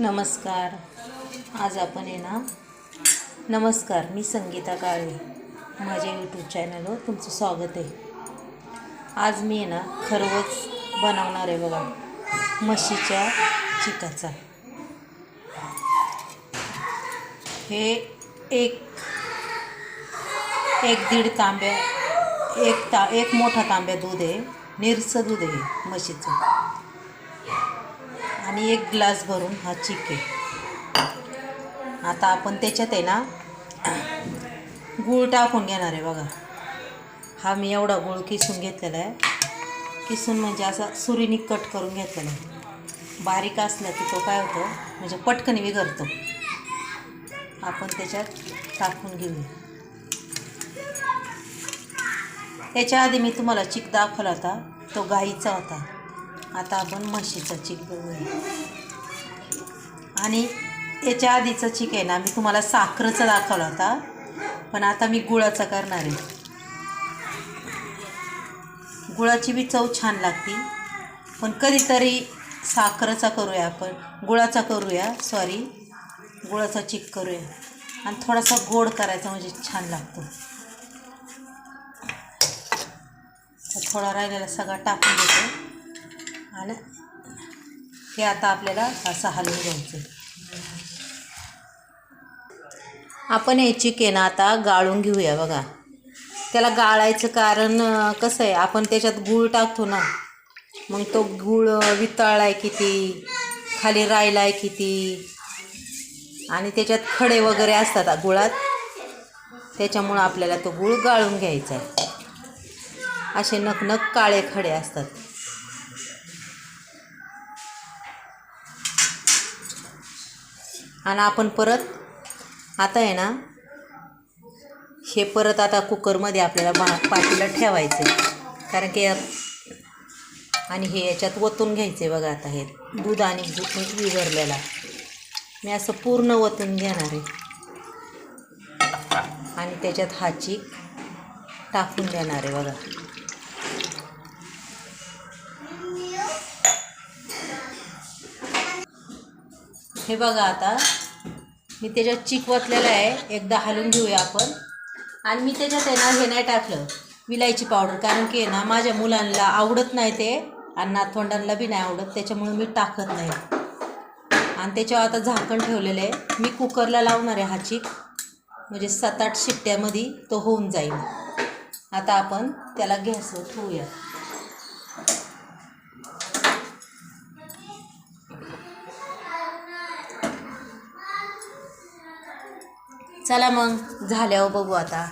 नमस्कार. आज आपण आहे ना नमस्कार मी संगीता काळे माझ्या यूट्यूब चॅनलवर तुमचं स्वागत आहे. आज मी आहे ना खरवच बनवणार आहे बघा म्हशीच्या चिकाचा. हे एक एक दीड तांब्या एक ता एक मोठा तांब्या दूध आहे निरसं दूध आहे म्हशीचं. आणि एक ग्लास भरून हा चिक. आहे आता आपण त्याच्यात आहे ना गूळ टाकून घेणार आहे बघा. हा मी एवढा गूळ किसून घेतलेला आहे. किसून म्हणजे असा सुरीने कट करून घेतलेला आहे. बारीक असला की तो काय होतो म्हणजे पटकन विघरतो. आपण त्याच्यात टाकून घेऊया. याच्या आधी मी तुम्हाला चिक दाखवला होता तो गाईचा होता. आता आपण म्हशीचा चिक बघूया. आणि याच्या आधीचं चिक आहे ना मी तुम्हाला साखरेचा दाखवला होता. पण आता मी गुळाचा करणार आहे. गुळाची बी चव छान लागते. पण कधीतरी साखरेचा करूया आपण. गुळाचा करूया सॉरी गुळाचा चिक करूया. आणि थोडासा गोड करायचा म्हणजे छान लागतो. तर थोडा राहिलेला सगळा टाकून देतो. आणि हे आता आपल्याला असं हलवून घ्यायचं आपण हे चिकेन आता गाळून घेऊया बघा. त्याला गाळायचं कारण कसं आहे आपण त्याच्यात गूळ टाकतो ना मग तो गूळ वितळलाय किती खाली राहिलाय किती आणि त्याच्यात खडे वगैरे असतात गुळात त्याच्यामुळं आपल्याला तो गूळ गाळून घ्यायचा आहे. असे नकनक काळे खडे असतात. आणि आपण परत आता आहे ना हे परत आता कुकरमध्ये आपल्याला बा पातीला ठेवायचं कारण की आणि हे याच्यात ओतून घ्यायचे बघा आता हे. दूध आणि गु- विघरलेला मी असं पूर्ण ओतून घेणार आहे. आणि त्याच्यात हा चीक टाकून देणार आहे बघा. हे बघा आता. मी त्याच्यात चिक वतलेलं आहे. एकदा हलवून घेऊया आपण. आणि मी त्याच्यात आहे ना हे नाही टाकलं. विलायची पावडर. कारण की आहे ना माझ्या मुलांना आवडत नाही ते. आणि नातवंडांना बी नाही आवडत. त्याच्यामुळे मी टाकत नाही. आणि त्याच्यावर आता झाकण ठेवलेलं आहे. मी कुकरला लावणार आहे हा चिक. म्हणजे सात आठ शिट्ट्यामध्ये तो होऊन जाईल. आता आपण त्याला गॅसवर ठेवूया. चला मग झाल्यावर बघू आता.